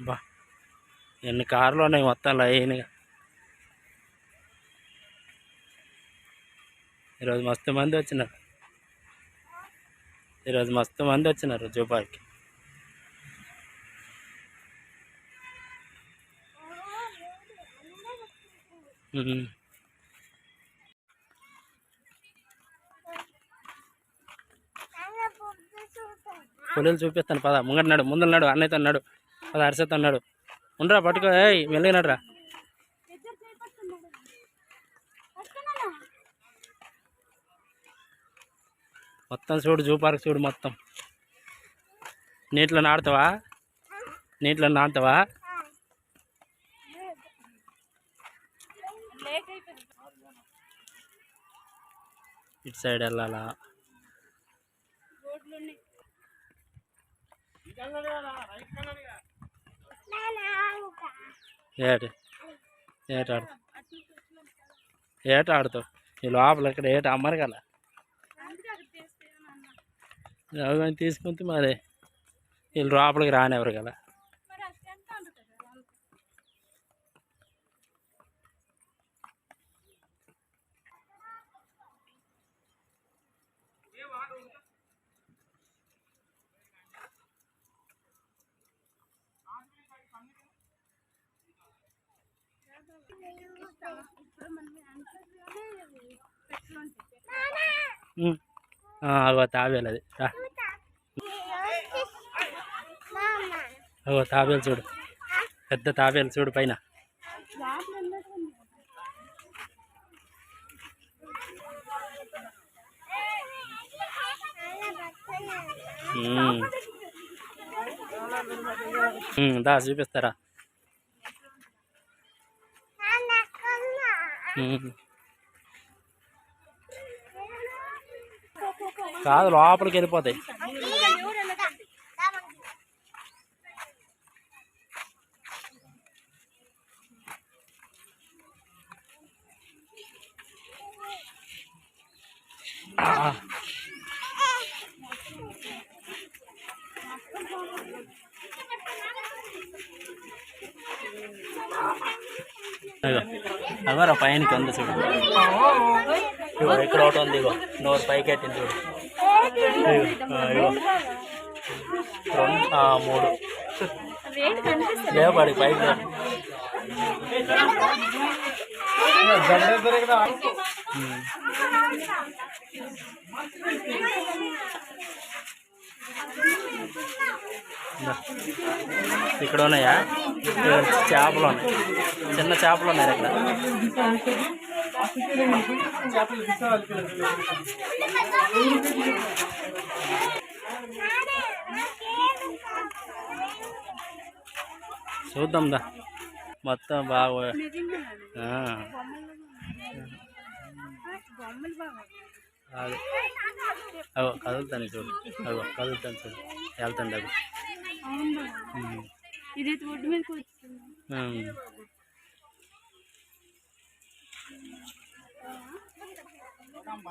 బా. ఎన్ని కార్లు ఉన్నాయి మొత్తం లైన్గా. ఈరోజు మస్తు మంది వచ్చినారు. ఈరోజు మస్తు మంది వచ్చినారు జూ పార్క్కి పులులు చూపిస్తాను పద. ముంగట ముందు నాడు అన్నయ్యతో అన్నాడు అది అరిసెతో అన్నాడు. ఉండరా పట్టుకో. ఏయ్ మెల్లిగినాడు మొత్తం చూడు జూ పార్క్ చూడు మొత్తం. నీటిలో నాడుతావా నీటిలో నాటుతావా? ఇటు సైడ్ వెళ్ళాలా? ఏటి ఏట ఆడుతావు? ఏట ఆడుతావు? ఈ లోపల ఇక్కడ ఏట అమ్మరు కదా. అవి తీసుకుంటే మరి వీళ్ళు లోపలికి రానివ్వరు కదా ఉమ్. ఆ, అగో తాబేలు అది. రా. అగో తాబేలు చూడు. పెద్ద తాబేలు చూడు పైన. దా చూపిస్తారా? కాదు లోపలికి వెళ్ళిపోతాయి ఆ. అగో అగోరా పైనకి ఉంది చూడు. ఇగో ఇక్కడ ఒకటి ఉంది ఇగో. నోరు పైకి ఎట్టింది చూడు. ఇగో, రెండు మూడు. లేపాడు పైకి ఇక్కడ ఉన్నాయా? చేపలు ఉన్నాయి. చిన్న చేపలు ఉన్నాయి ఇక్కడ. చూద్దాం దా. మొత్తం బాగా. అదే. అగో కదులుతాను చూడు అగో కదులుతాను చూడు. వెళ్తాను అగో ఒడ్డు మీదకి వచ్చింది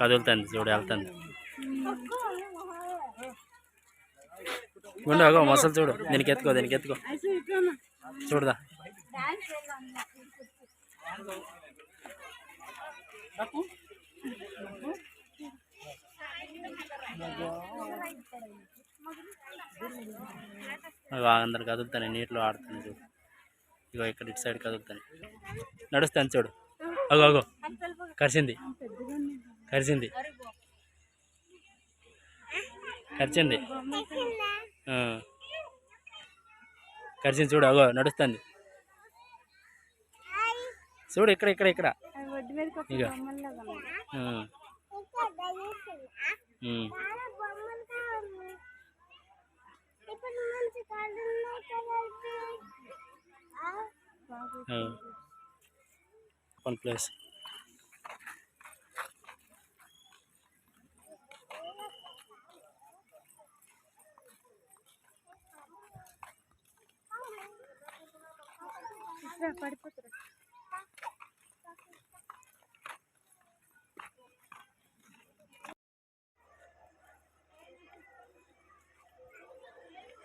కదులుతుంది చూడు వెళ్తుంది. ఉండు అగో మొసలు చూడు. దీనికి ఎత్తుకో దీనికి ఎత్తుకో. చూడదా. అందరు కదులుతాను నీటిలో ఆడుతాను చూడు. ఇగో ఇక్కడ ఇటు సైడ్ కదులుతాను నడుస్తాను చూడు. అగో అగో. కరిసింది. కరిచింది. కరిచింది. ఆ. కరిచింది చూడు అగో నడుస్తుంది. చూడు ఇక్కడ ఇక్కడ ఇక్కడ. ఒడ్డు ఇక వన్ ప్లస్ ఇక్కడ పడిపోతారు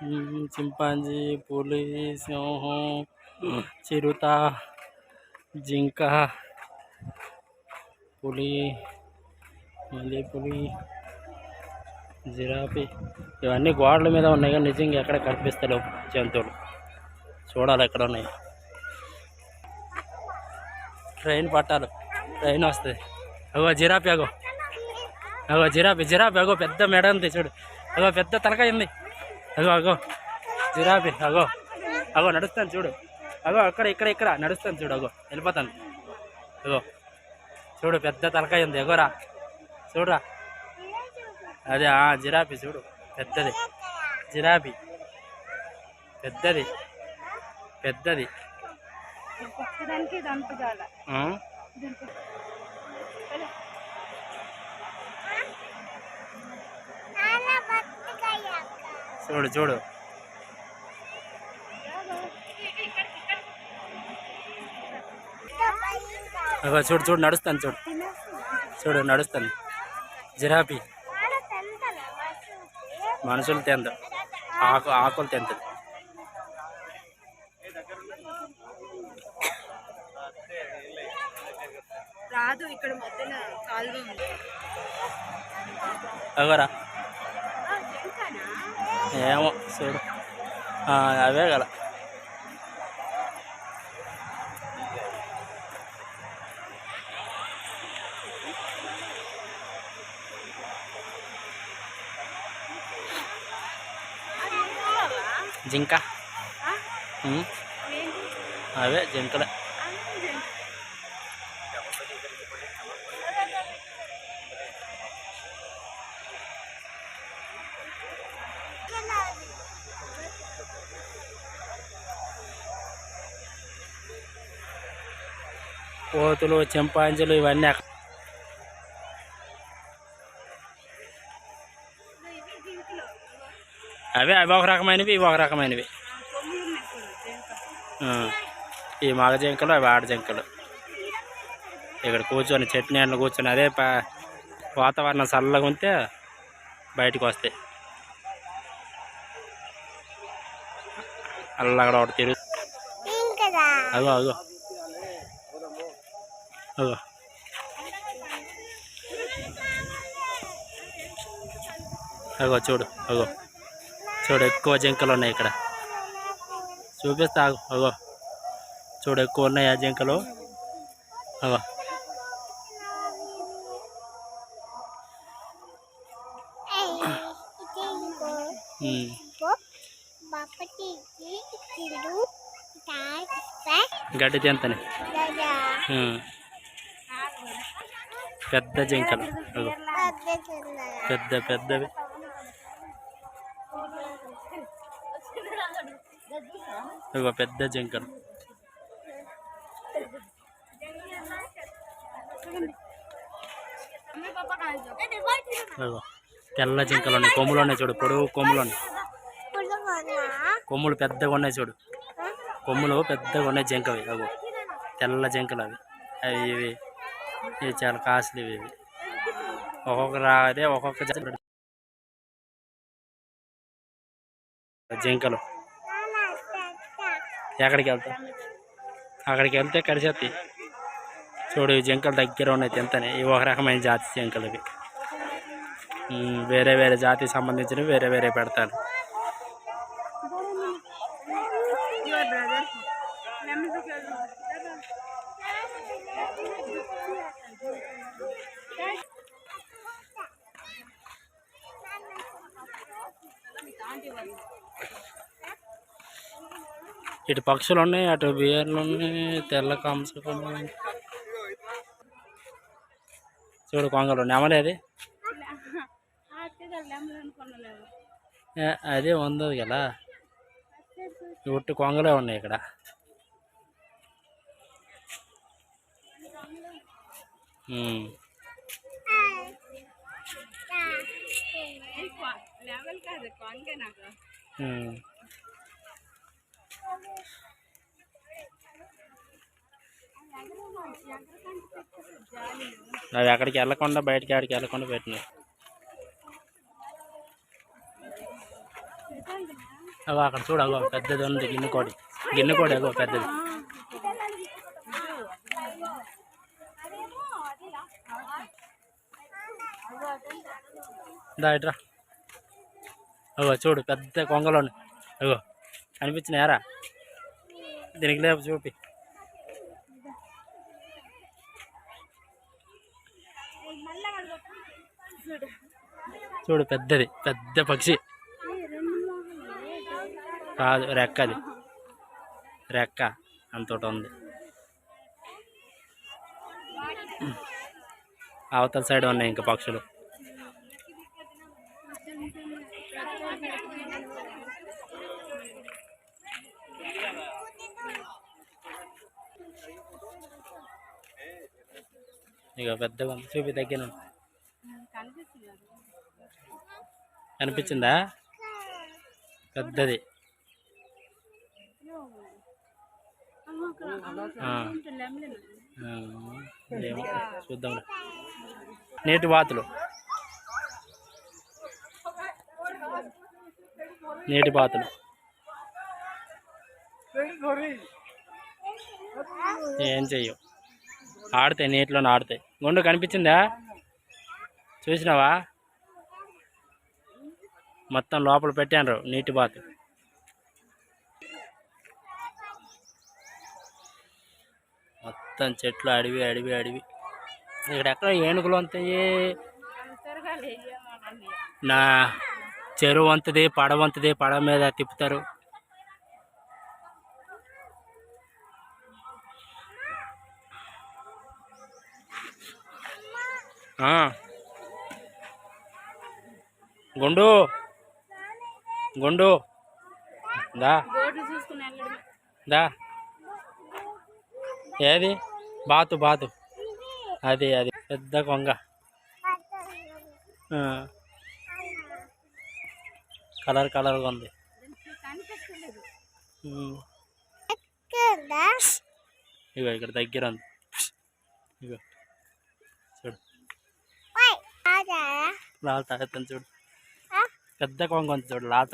ఉమ్, చింపాంజీ పులి సింహం చిరుత జింక పులి మళ్ళీ పులి జిరాఫీ ఇవన్నీ గోడల మీద ఉన్నాయి కానీ నిజంగా ఎక్కడ కనిపిస్తలేవు జంతువులు. చూడాలి ఎక్కడ ఉన్నాయి. ట్రైన్ పట్టాలి. ట్రైన్ వస్తుంది. అగో జిరాఫీ అగో. అగో జిరాఫీ జిరాఫీ అగో పెద్ద మెడ ఉంది చూడు. అగో పెద్ద తలకాయ ఉంది. అగో అగో. జిరాఫీ అగో. అగో నడుస్తాను చూడు. అగో అక్కడ ఇక్కడ ఇక్కడ. నడుస్తాను చూడు అగో. వెళ్ళిపోతాను. అగో. చూడు పెద్ద తలకాయ ఉంది. ఎగోరా చూడురా అదే ఆ జిరాఫీ చూడు. పెద్దది. జిరాఫీ. పెద్దది. పెద్దది. ఇది? చూడు చూడు. అగో చూడు చూడు నడుస్తాను చూడు. చూడు నడుస్తాను. జిరాఫీ. మనుషులు తిందు ఆకు ఆకులు తింటుంది రాదు ఇక్కడ మధ్యన కాలువ ఉంది అగోరా ఏమో చూడు. ఆ, అవే గల జింక. అవే జింకలే. కోతులు చింపాంజీలు ఇవన్నీ అక్కడ అవే అవి ఒక రకమైనవి ఇవి ఒక రకమైనవి. ఈ మగ జింకలు అవి ఆడ జింకలు. ఇక్కడ కూర్చొని చట్నీ అన్న కూర్చొని అదే వాతావరణం చల్లగా ఉంటే బయటకు వస్తాయి. అల్లగడ ఒకటి తిరుగు. అగో అగో అగో అగో చూడు అగో. చూడు ఎక్కువ జింకలు ఉన్నాయి ఇక్కడ. చూపిస్తా అగో చూడు ఎక్కువ ఉన్నాయి ఆ జింకలు. అగో. ఉమ్. గడ్డి ఉమ్. పెద్ద జింకలు. అగో పెద్ద పెద్దవి. ఇగో పెద్ద జింకలు. తెల్ల జింకలు ఉన్నాయి. కొమ్ములు ఉన్నాయి చూడు. పొడవు కొమ్ములు ఉన్నాయి. కొమ్ములు పెద్దగా ఉన్నాయి చూడు. కొమ్ములు పెద్దగా ఉన్నాయి జింకవి. అగో తెల్ల జింకలు అవి. అవి ఇవి. ఇవి చాలా కాస్ట్లీ ఇవి. ఒక్కొక్క రాదే ఒక్కొక్క జింకలు. ఎక్కడికి వెళ్తాం అక్కడికి వెళ్తే కడిచేస్తాయి చూడు ఈ జింకలు దగ్గర ఉన్నాయి తింతనే. ఇవి ఒక రకమైన జాతి జింకలు ఇవి. వేరే వేరే జాతికి సంబంధించినవి వేరే వేరే పెడతారు. ఇటు పక్షులు ఉన్నాయి అటు బియర్లు ఉన్నాయి తెల్ల కంసకం చూడు కొంగలు నెమలి అది? అదే ఉంది కదా ఈ ఉట్టి కొంగలే ఉన్నాయి ఇక్కడ. కాదు అవి అక్కడికి వెళ్ళకుండా బయటికి ఆడికి వెళ్ళకుండా పెట్టినాయి. అగో అక్కడ చూడు అగో పెద్దది ఉంది గిన్నె కోడి. గిన్నె కోడి అగో పెద్దది. దా అగో చూడు పెద్ద కొంగలోని అగో. కనిపించినాయారా దీనికి లేపు చూపి. చూడు పెద్దది పెద్ద పక్షి. కాదు రెక్క అది రెక్క అంతటి ఉంది. అవతల సైడ్ ఉన్నాయి ఇంకా పక్షులు ఇక పెద్దగా ఉంది చూపి దగ్గర కనిపించిందా? పెద్దది. చూద్దాం నీటి బాతులు నీటి బాతులు ఏం చెయ్యవు? ఆడతాయి నీటిలో ఆడతాయి. గుండు కనిపించిందా? చూసినావా? మొత్తం లోపల పెట్టాను నీటి బాతు. మొత్తం చెట్లు అడవి అడవి అడవి. ఇక్కడ ఎక్కడ ఏనుగులు అంతాయి. నా చెరువు వంతది పడవ పడవ మీద తిప్పుతారు. గుండు. గుండు. దా. దా. ఏది? బాతు బాతు. అది అది. పెద్ద కొంగ. ఆ. కలర్ కలర్గా ఉంది. ఇగో ఇక్కడ దగ్గర ఉంది. ఇగో చూడు లాల్ తాగుతుంది చూడు. పెద్ద కొంగ ఉంది చూడు లాల్.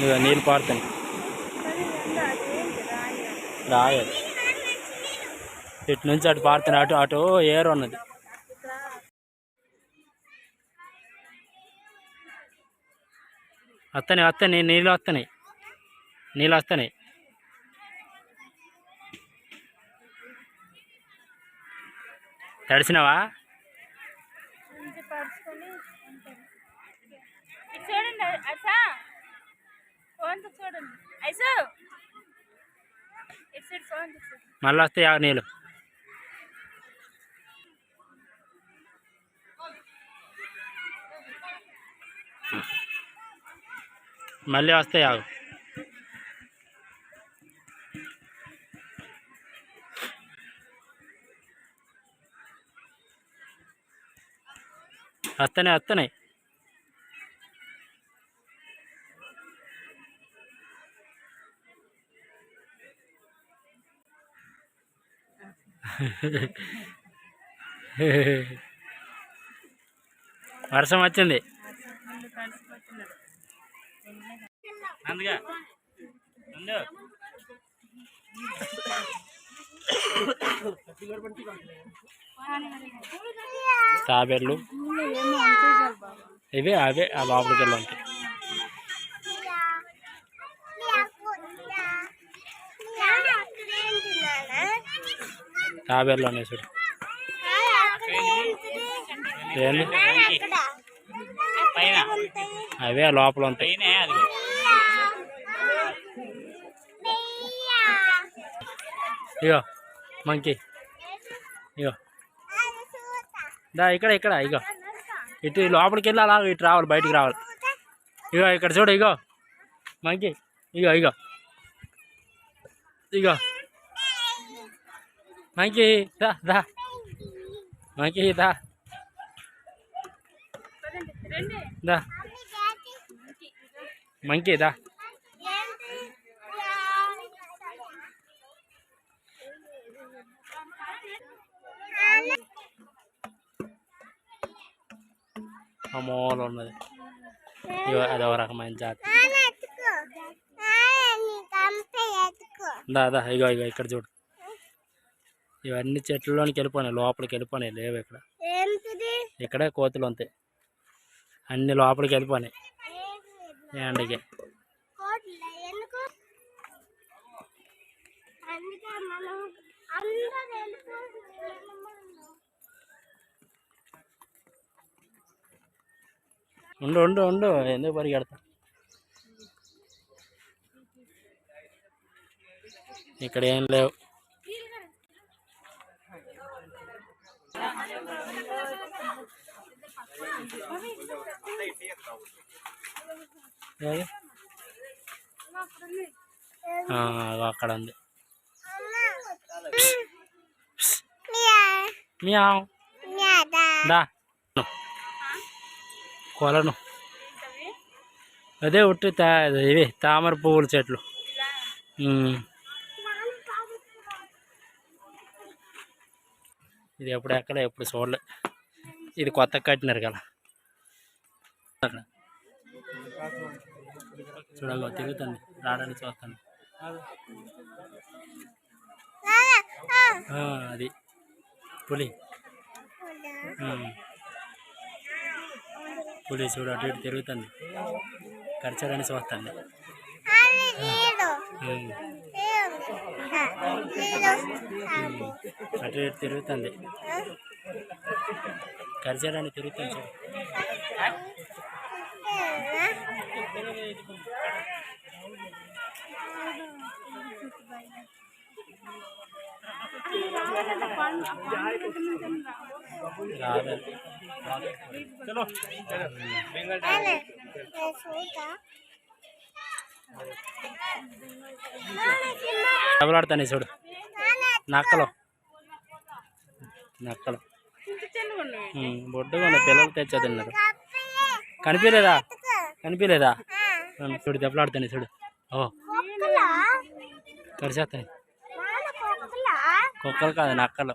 ఇగో నీళ్ళు పారుతాయి రాయాలి ఇటు నుంచి అటు పారుతున్నాయి అటు అటు ఏరు ఉన్నది. వస్తాయి వస్తాయి నీళ్ళు వస్తున్నాయి నీళ్ళు వస్తున్నాయి తడిసినావా? చూడండి ఐసు? మళ్ళీ వస్తాయి ఆ నీళ్ళు. మళ్ళీ వస్తాయి ఆగు. వస్తున్నాయి వస్తున్నాయి వర్షం వచ్చింది. అందుగా తాబేళ్ళు ఇవే అవే ఆ లోపలికి వెళ్ళి ఉంటాయి తాబేళ్ళు ఉన్నాయి చూడు. ఏంది? అవే ఆ లోపల ఉంటాయి. ఇగో మంకీ. ఇగో. దా ఇక్కడ ఇక్కడ ఇగో. ఇటు లోపలికి వెళ్ళి అలా ఇటు రావాలి బయటికి రావాలి. ఇగో ఇక్కడ చూడు ఇగో. మంకి ఇగో ఇగో. ఇగో. మంకి దా దా. మంకి దా. దా. మంకి దా. ఆ మూల ఉన్నది. అదొక రకమైన జాతి. దా దా ఇగో ఇగో ఇక్కడ చూడు. ఇవన్నీ చెట్లలోనికి వెళ్ళిపోయినాయి లోపలికి వెళ్ళిపోయినాయి లేవు ఇక్కడ. ఇక్కడే కోతులు ఉంటాయి అన్ని లోపలికి వెళ్ళిపోయినాయి. ఎండకి ఉండు ఉండు ఉండు ఎందుకు పరిగెడతా ఇక్కడ ఏం లేవు ఏది? ఆ, అగో అక్కడ ఉంది మియావ్ దా కొలను అదే ఉట్టి తా ఇవి తామర పువ్వుల చెట్లు. ఇది ఎప్పుడు ఎక్కడ ఎప్పుడు చూడలే. ఇది కొత్త కట్టినారు కదా. అక్కడ చూడగో తిరుగుతుంది. రావడానికి చూస్తాను. అది. పులి. ఉమ్. పులి చూడు అటు ఇటు తిరుగుతుంది. కరిచారని చూస్తుంది. అటు ఇటు తిరుగుతుంది. కరిచారని తిరుగుతుంది చూడు. దెబ్బలాడుతాయి చూడు నక్కలు. నక్కలు. బొడ్డుగా పిల్లలు తెచ్చా తిన్నారు. కనిపించలేదా కనిపించలేదా చూడు దెబ్బలాడుతాయి చూడు. ఓ. కరిచేస్తాయి కుక్కలు కాదు నక్కలు.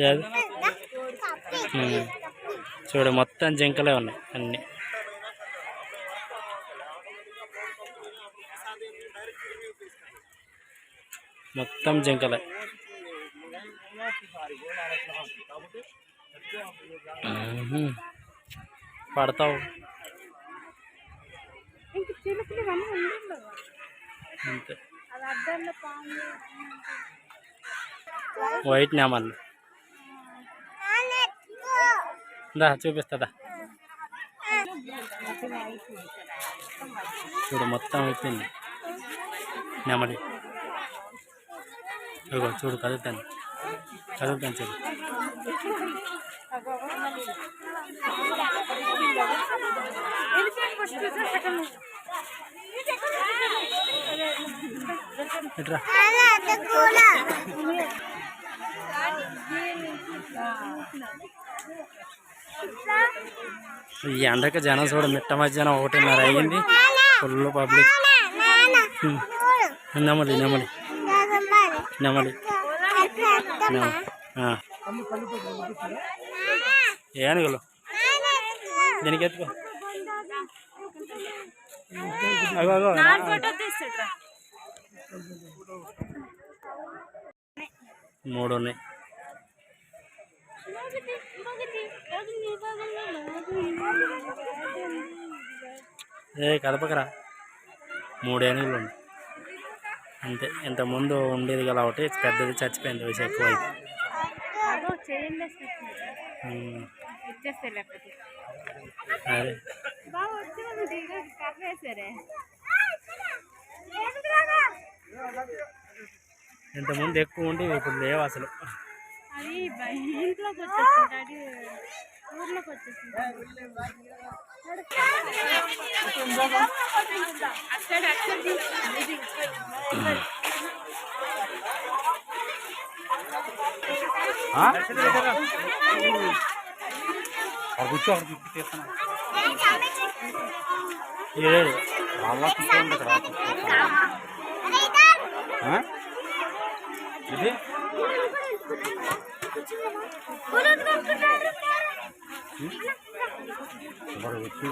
ఏది? ఉమ్. చూడు మొత్తం జింకలే ఉన్నాయి అన్ని. మొత్తం జింకలే. పడతావు. అంతే. వైట్ నెమళ్ళు దా చూపిస్తుందా చూడు మొత్తం అయిపోయింది. నెమలి. ఇగో చూడు కదులుతాను. కదులుతాను చూడు. ఇట్రా. ఈ ఎండకి జనం చూడు మిట్ట మధ్యాహ్నం ఒకటిన్నర అయ్యింది. Full public. నెమలి నెమలి. నెమలి. ఏనుగులు దీనికి ఎత్తుకో మూడు ఉన్నాయి ఏ కదపకరా. మూడు ఏనుగులు ఉన్నాయి అంతే ఇంతకుముందు ఉండేది కదా ఒకటి పెద్దది చచ్చిపోయింది వయసు ఎక్కువ ఇంతకుముందు ఎక్కువ ఉండి ఇప్పుడు లేవు అసలు. అది ఇంట్లోకి వచ్చేసింది డాడీ ఊర్లోకి వచ్చేసింది అక్కడ కూర్చో అక్కడ కూర్చో తీస్తాను ఏడు అలా కూర్చోండి అక్కడ ఆ? ఇది? మరి వచ్చి